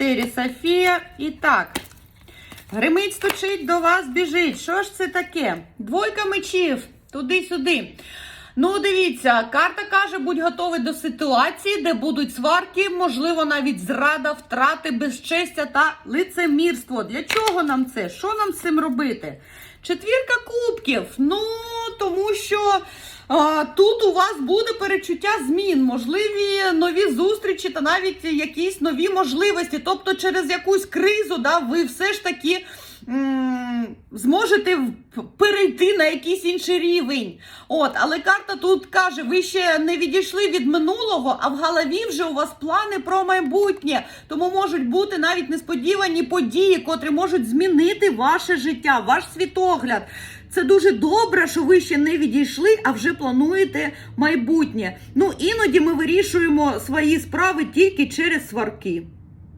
4 Софія. І так. Гримить, стучить, до вас біжить. Що ж це таке? Двойка мечів. Туди-сюди. Ну, дивіться, карта каже, будь готовий до ситуації, де будуть сварки, можливо, навіть зрада, втрати, безчестя та лицемірство. Для чого нам це? Що нам з цим робити? Четвірка кубків. Ну, тому що тут у вас буде перечуття змін, можливі нові зустрічі та навіть якісь нові можливості. Тобто, через якусь кризу, да, ви все ж таки м, зможете перейти на якийсь інший рівень. От, але карта тут каже: ви ще не відійшли від минулого, а в голові вже у вас плани про майбутнє. Тому можуть бути навіть несподівані події, котрі можуть змінити ваше життя, ваш світогляд. Це дуже добре, що ви ще не відійшли, а вже плануєте майбутнє. Ну іноді ми вирішуємо свої справи тільки через сварки.